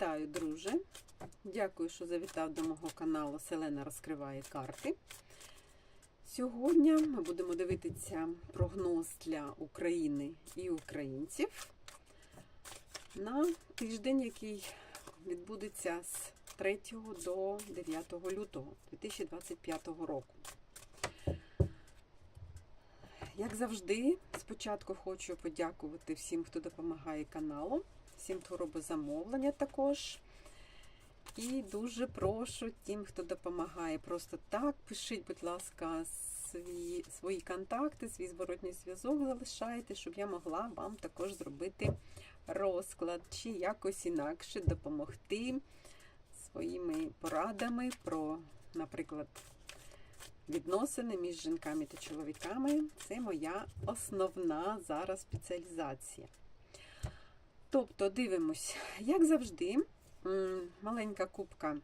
Вітаю, друже! Дякую, що завітав до мого каналу Селена розкриває карти. Сьогодні ми будемо дивитися прогноз для України і українців на тиждень, який відбудеться з 3 до 9 лютого 2025 року. Як завжди, спочатку хочу подякувати всім, хто допомагає каналу, всім, хто робить також. І дуже прошу тим, хто допомагає просто так. Пишіть, будь ласка, свої, свої контакти, свій зворотній зв'язок залишайте, щоб я могла вам також зробити розклад чи якось інакше допомогти своїми порадами про, наприклад, відносини між жінками та чоловіками. Це моя основна зараз спеціалізація. Тобто, дивимось, як завжди, маленька кубка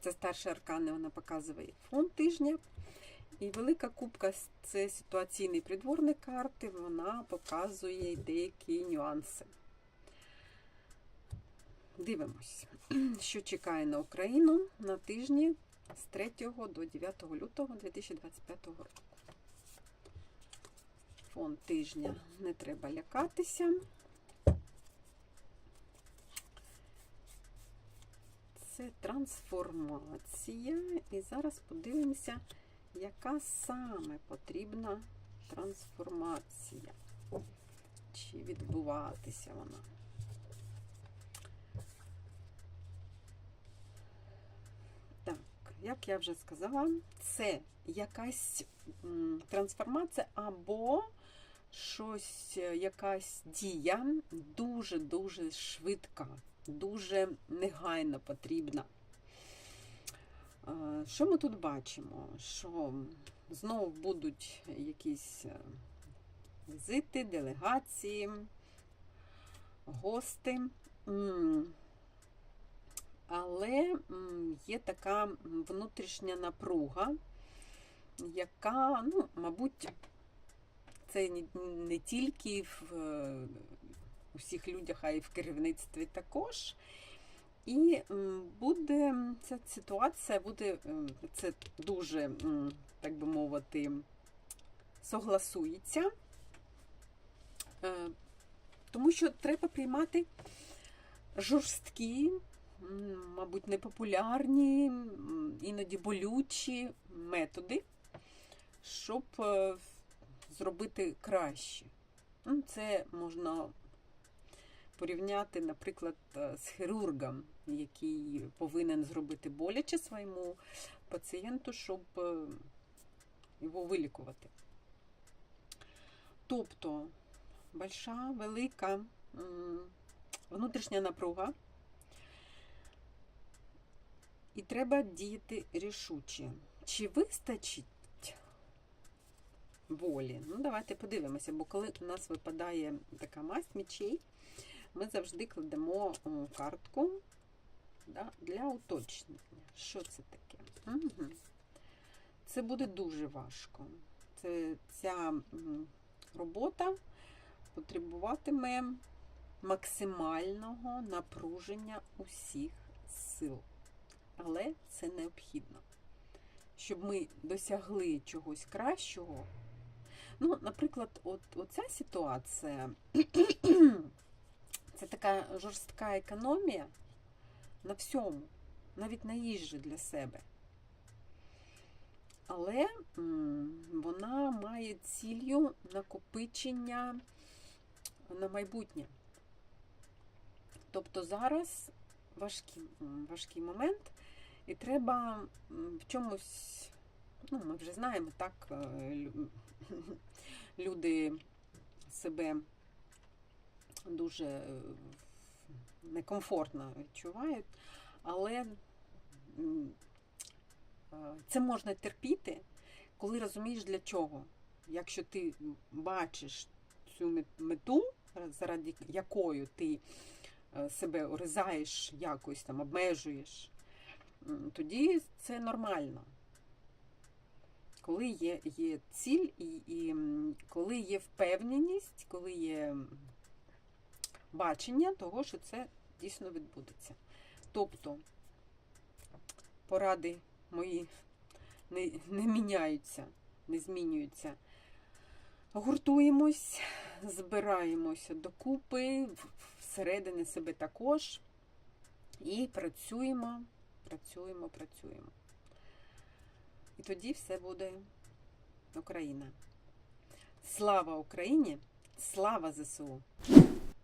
це старші аркани, вона показує фон тижня. І велика кубка це ситуаційний придворник карти, вона показує деякі нюанси. Дивимось, що чекає на Україну на тижні з 3 до 9 лютого 2025 року. Фон тижня не треба лякатися. Це трансформація. І зараз подивимося, яка саме потрібна трансформація. Чи відбуватися вона? Так, як я вже сказала, це якась трансформація або щось, якась дія дуже-дуже швидка, дуже негайно потрібна. Що ми тут бачимо? Що знову будуть якісь е, візити, делегації, гости. Але є така внутрішня напруга, яка, ну, мабуть, це не тільки в усіх людях, а й в керівництві також. І буде ця ситуація буде це дуже, так би мовити, согласується, Е, тому що треба приймати жорсткі, мабуть, непопулярні, іноді болючі методи, щоб е, зробити краще. Це можна порівняти, наприклад, е, з хірургом, який повинен зробити боляче своєму пацієнту, щоб е, його вилікувати. Тобто больша, велика внутрішня напруга, і треба діяти рішуче. Чи вистачить волі? Ну, давайте подивимося, бо коли у нас випадає така масть мічей, ми завжди кладемо картку да, для уточнення. Що це таке? Угу. Це буде дуже важко. Це, ця робота потребуватиме максимального напруження усіх сил. Але це необхідно. Щоб ми досягли чогось кращого. Ну, наприклад, от оця ситуація це така жорстка економія на всьому, навіть на їжі для себе. Але вона має ціллю накопичення на майбутнє. Тобто зараз важкий, важкий момент, і треба в чомусь, ну, ми вже знаємо, так, е, люди себе дуже е, некомфортно відчувають, але е, це можна терпіти, коли розумієш для чого. Якщо ти бачиш цю мету, заради якою ти е, себе урізаєш якось там, обмежуєш, тоді це нормально. Коли є, є ціль і, і коли є впевненість, коли є бачення того, що це дійсно відбудеться. Тобто поради мої не, не міняються, не змінюються. Гуртуємось, збираємося докупи, всередини себе також. І працюємо, працюємо, працюємо. І тоді все буде Україна. Слава Україні! Слава ЗСУ!